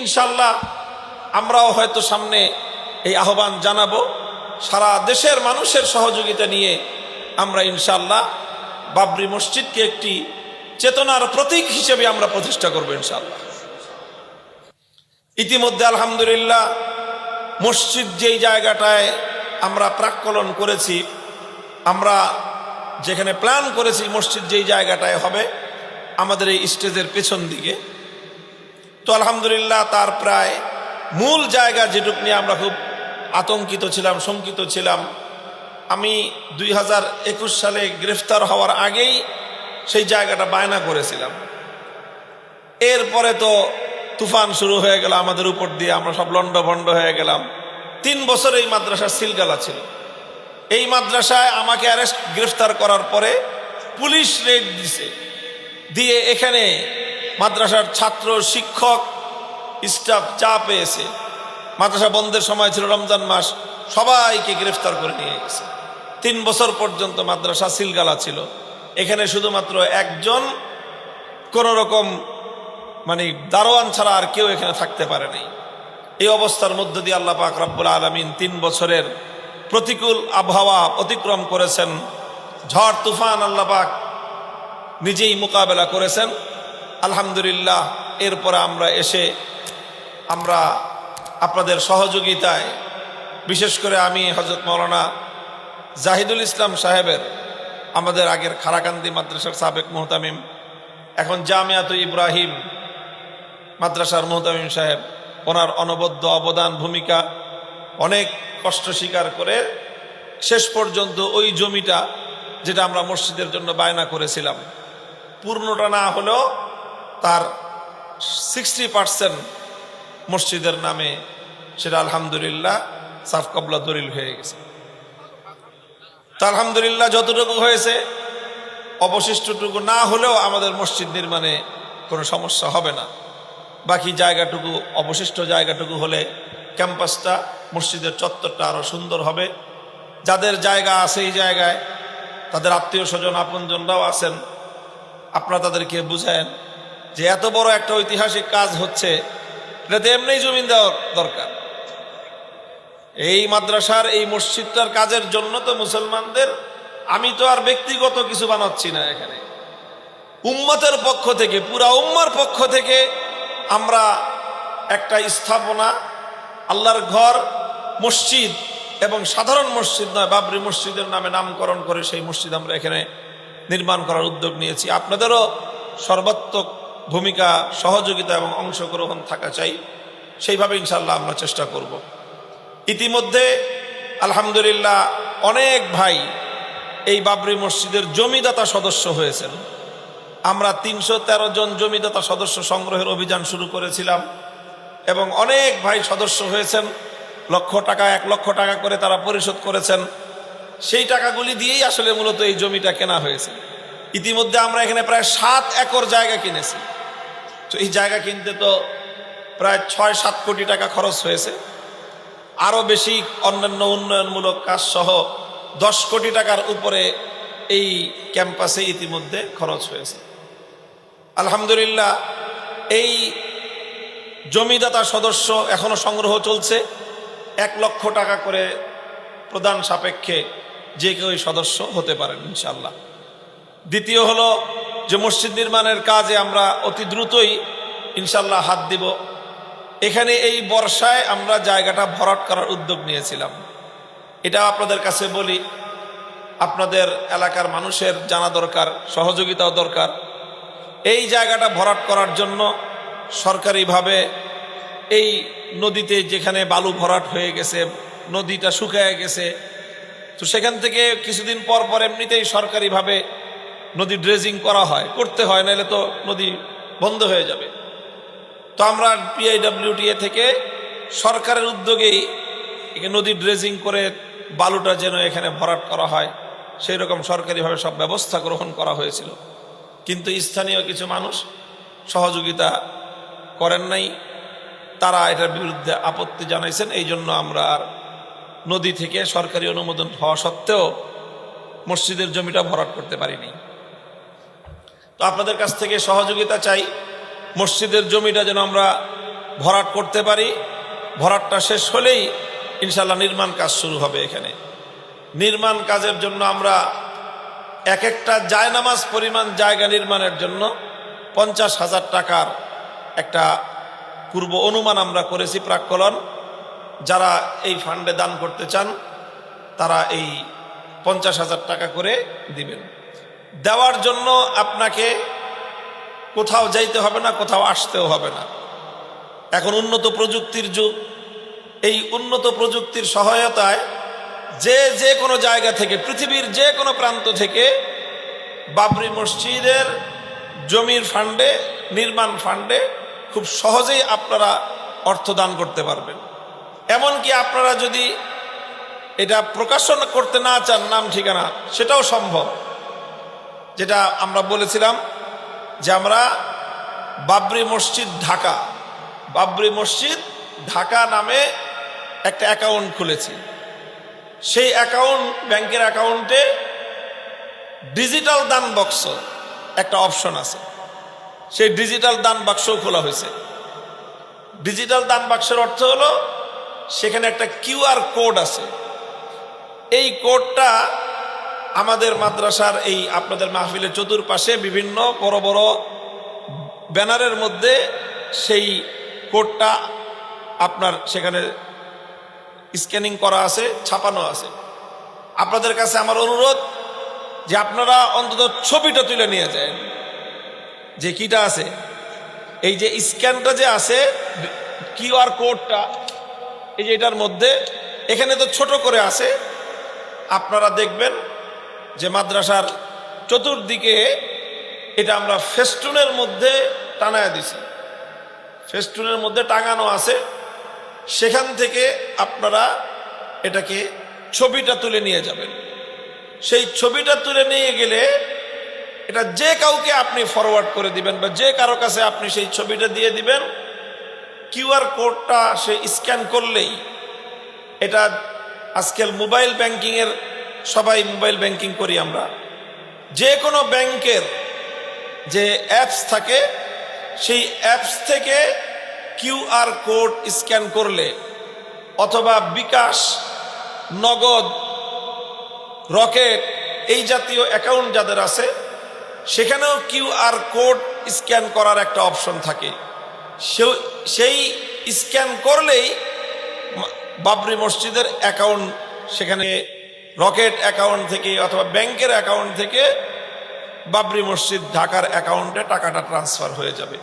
ইনশাল্লাহ আমরাও হয়তো সামনে এই আহ্বান জানাব। সারা দেশের মানুষের সহযোগিতা নিয়ে আমরা ইনশাল্লাহ বাবরি মসজিদকে একটি চেতনার প্রতীক হিসেবে আমরা প্রতিষ্ঠা করব ইনশাল্লাহ। ইতিমধ্যে আলহামদুলিল্লাহ মসজিদ যেই জায়গাটায় আমরা প্রাক্কলন করেছি, আমরা যেখানে প্ল্যান করেছি মসজিদ যেই জায়গাটায় হবে, আমাদের এই স্টেজের পেছন দিকে। তো আলহামদুলিল্লাহ তার প্রায় মূল জায়গা যেটুক নিয়ে আমরা খুব আতঙ্কিত ছিলাম, শঙ্কিত ছিলাম। আমি দুই হাজার একুশ সালে গ্রেফতার হওয়ার আগেই সেই জায়গাটা বায়না করেছিলাম। এরপরে তো তুফান শুরু হয়ে গেল আমাদের উপর দিয়ে, আমরা সব লন্ড ভন্ড হয়ে গেলাম। তিন বছর এই মাদ্রাসার সিলগালা ছিল। এই মাদ্রাসায় আমাকে অ্যারেস্ট, গ্রেফতার করার পরে পুলিশ রেড দিছে। দিয়ে এখানে মাদ্রাসার ছাত্র, শিক্ষক স্টাফ চা পেয়েছে। মাদ্রাসা বন্ধের সময় ছিল রমজান মাস, সবাইকে গ্রেফতার করে নিয়ে গেছে। তিন বছর পর্যন্ত মাদ্রাসা সিলগালা ছিল। এখানে শুধুমাত্র একজন, কোন রকম মানে দারোয়ান ছাড়া আর কেউ এখানে থাকতে পারে নাই। এই অবস্থার মধ্য দিয়ে আল্লাহ পাক রব্বুল আলমিন তিন বছরের প্রতিকূল আবহাওয়া অতিক্রম করেছেন। ঝড়, তুফান আল্লাহ পাক নিজেই মোকাবেলা করেছেন। আলহামদুলিল্লাহ, এরপরে আমরা এসে আমরা আপনাদের সহযোগিতায়, বিশেষ করে আমি হজরত মৌলানা জাহিদুল ইসলাম সাহেবের, আমাদের আগের খারাকান্দি মাদ্রাসার সাবেক মোহতামিম, এখন জামিয়াত ইব্রাহিম মাদ্রাসার মোহতামিম সাহেব, ওনার অনবদ্য অবদান ভূমিকা অনেক কষ্ট স্বীকার করে শেষ পর্যন্ত ওই জমিটা যেটা আমরা মসজিদের জন্য বায়না করেছিলাম, পূর্ণটা না হলেও তার সিক্সটি পার্সেন্ট মসজিদের নামে সেটা আলহামদুলিল্লাহ সাফ কবলা দলিল হয়ে গেছে। তা আলহামদুলিল্লাহ যতটুকু হয়েছে, অবশিষ্টটুকু না হলেও আমাদের মসজিদ নির্মাণে কোনো সমস্যা হবে না। বাকি জায়গাটুকু, অবশিষ্ট জায়গাটুকু হলে ক্যাম্পাসটা, মসজিদের চত্বরটা আরও সুন্দর হবে। যাদের জায়গা আছে এই জায়গায়, তাদের আত্মীয় স্বজন, আপনজনরাও আছেন। আপনারা তাদেরকে বুঝায়েন। যে এত বড় একটা ঐতিহাসিক কাজ হচ্ছে এটাতে এমনি জমিন দেওয়া দরকার। এই মাদ্রাসার এই মসজিদটার কাজের জন্য তো মুসলমানদের, আমি তো আর ব্যক্তিগত কিছু বানাচ্ছি না এখানে। উম্মতের পক্ষ থেকে, পুরা উম্মার পক্ষ থেকে আমরা একটা স্থাপনা, আল্লাহর ঘর, মসজিদ এবং সাধারণ মসজিদ নয়, বাবরি মসজিদের নামে নামকরণ করে সেই মসজিদ আমরা এখানে নির্মাণ করার উদ্যোগ নিয়েছি। আপনাদেরও সর্বাত্মক ভূমিকা, সহযোগিতা এবং অংশগ্রহণ থাকা চাই। সেইভাবে ইনশাল্লাহ আমরা চেষ্টা করব। ইতিমধ্যে, আলহামদুলিল্লাহ, অনেক ভাই এই বাবরি মসজিদের জমিদাতা সদস্য হয়েছেন। আমরা তিনশো তেরো জন জমিদাতা সদস্য সংগ্রহের অভিযান শুরু করেছিলাম এবং অনেক ভাই সদস্য হয়েছেন। লক্ষ টাকা, এক লক্ষ টাকা করে তারা পরিশোধ করেছেন। সেই টাকাগুলি দিয়েই আসলে মূলত এই জমিটা কেনা হয়েছে। ইতিমধ্যে আমরা এখানে প্রায় সাত একর জায়গা কিনেছি। তো এই জায়গা কিনতে তো প্রায় ছয়, সাত কোটি টাকা খরচ হয়েছে। আরও বেশি অন্যান্য উন্নয়নমূলক কাজ সহ দশ কোটি টাকার উপরে এই ক্যাম্পাসে ইতিমধ্যে খরচ হয়েছে। আলহামদুলিল্লাহ, এই জমিদাতা সদস্য এখনও সংগ্রহ চলছে। এক লক্ষ টাকা করে প্রদান সাপেক্ষে যে কেউ সদস্য হতে পারেন ইনশাল্লাহ দ্বিতীয় হলো যে মসজিদ নির্মাণের কাজে আমরা অতি দ্রুতই ইনশাল্লাহ হাত দিব। এখানে এই বর্ষায় আমরা জায়গাটা ভরাট করার উদ্যোগ নিয়েছিলাম। এটা আপনাদের কাছে বলি, আপনাদের এলাকার মানুষের জানা দরকার, সহযোগিতাও দরকার। এই জায়গাটা ভরাট করার জন্য সরকারিভাবে এই নদীতে যেখানে বালু ভরাট হয়ে গেছে, নদীটা শুকায় গেছে, তো সেখান থেকে কিছুদিন পর পর এমনিতেই সরকারিভাবে নদী ড্রেজিং করা হয়, করতে হয় নাহলে তো নদী বন্ধ হয়ে যাবে। তো আমরা পিআইডাব্লিউটিএ থেকে সরকারের উদ্যোগেই নদী ড্রেজিং করে বালুটা যেন এখানে ভরাট করা হয়, সেই রকম সরকারিভাবে সব ব্যবস্থা গ্রহণ করা হয়েছিল। কিন্তু স্থানীয় কিছু মানুষ সহযোগিতা করেন নাই, তারা এটার বিরুদ্ধে আপত্তি জানাইছেন, এই জন্য আমরা আর নদী থেকে সরকারি অনুমোদন হওয়া সত্ত্বেও মসজিদের জমিটা ভরাট করতে পারিনি। আপনাদের কাছ থেকে সহযোগিতা চাই। মসজিদের জমিটা যেন আমরা ভরাট করতে পারি। ভরাটটা শেষ হলেই ইনশাল্লাহ নির্মাণ কাজ শুরু হবে এখানে। নির্মাণ কাজের জন্য আমরা এক একটা জায়নামাজ পরিমাণ জায়গা নির্মাণের জন্য পঞ্চাশ হাজার টাকার একটা পূর্ব অনুমান আমরা করেছি প্রাক্কলন। যারা এই ফান্ডে দান করতে চান, তারা এই পঞ্চাশ হাজার টাকা করে দিবেন। দেওয়ার জন্য আপনাকে কোথাও যাইতে হবে না, কোথাও আসতেও হবে না। এখন উন্নত প্রযুক্তির যুগ। এই উন্নত প্রযুক্তির সহায়তায় যে যে কোনো জায়গা থেকে, পৃথিবীর যে কোনো প্রান্ত থেকে বাবরি মসজিদের জমির ফান্ডে, নির্মাণ ফান্ডে খুব সহজেই আপনারা অর্থ দান করতে পারবেন। এমনকি আপনারা যদি এটা প্রকাশন করতে না চান, নাম ঠিকানা, সেটাও সম্ভব। যেটা আমরা বলেছিলাম যে আমরা বাবরি মসজিদ ঢাকা, বাবরি মসজিদ ঢাকা নামে একটা অ্যাকাউন্ট খুলেছি। সেই অ্যাকাউন্ট, ব্যাংকের অ্যাকাউন্টে ডিজিটাল দান বক্স একটা অপশন আছে। সেই ডিজিটাল দান বাক্সও খোলা হয়েছে। ডিজিটাল দান বাক্সের অর্থ হলো সেখানে একটা কিউআর কোড আছে। এই কোডটা আমাদের মাদ্রাসার এই আপনাদের মাহফিলের চতুর্পাশে বিভিন্ন বড় বড় ব্যানারের মধ্যে সেই কোডটা আপনার সেখানে স্ক্যানিং করা আছে, ছাপানো আছে। আপনাদের কাছে আমার অনুরোধ যে আপনারা অন্তত ছবিটা তুলে নিয়ে যায় যে কিটা আছে। এই যে স্ক্যানটা যে আছে কিউআর কোডটা, এই যে এটার মধ্যে, এখানে তো ছোট করে আছে। আপনারা দেখবেন যে মাদ্রাসার চতুর্দিকে এটা আমরা ফেস্টুনের মধ্যে টানায় দিছি। ফেস্টুনের মধ্যে টাঙানো আছে। সেখান থেকে আপনারা এটাকে ছবিটা তুলে নিয়ে যাবেন। সেই ছবিটা তুলে নিয়ে গেলে এটা যে কাউকে আপনি ফরওয়ার্ড করে দিবেন বা যে কারও কাছে আপনি সেই ছবিটা দিয়ে দিবেন কিউআর কোডটা সে স্ক্যান করলেই এটা আজকাল মোবাইল ব্যাংকিংয়ের সবাই মোবাইল ব্যাংকিং করি আমরা। যে কোনো ব্যাংকের যে অ্যাপস থাকে, সেই অ্যাপস থেকে কিউআর কোড স্ক্যান করলে অথবা বিকাশ, নগদ, রকেট, এই জাতীয় অ্যাকাউন্ট যাদের আছে, সেখানেও কিউআর কোড স্ক্যান করার একটা অপশন থাকে। সেই স্ক্যান করলেই বাবরি মসজিদের অ্যাকাউন্ট সেখানে রকেট অ্যাকাউন্ট থেকে অথবা ব্যাংকের অ্যাকাউন্ট থেকে বাবরি মসজিদ ঢাকার অ্যাকাউন্টে টাকাটা ট্রান্সফার হয়ে যাবে।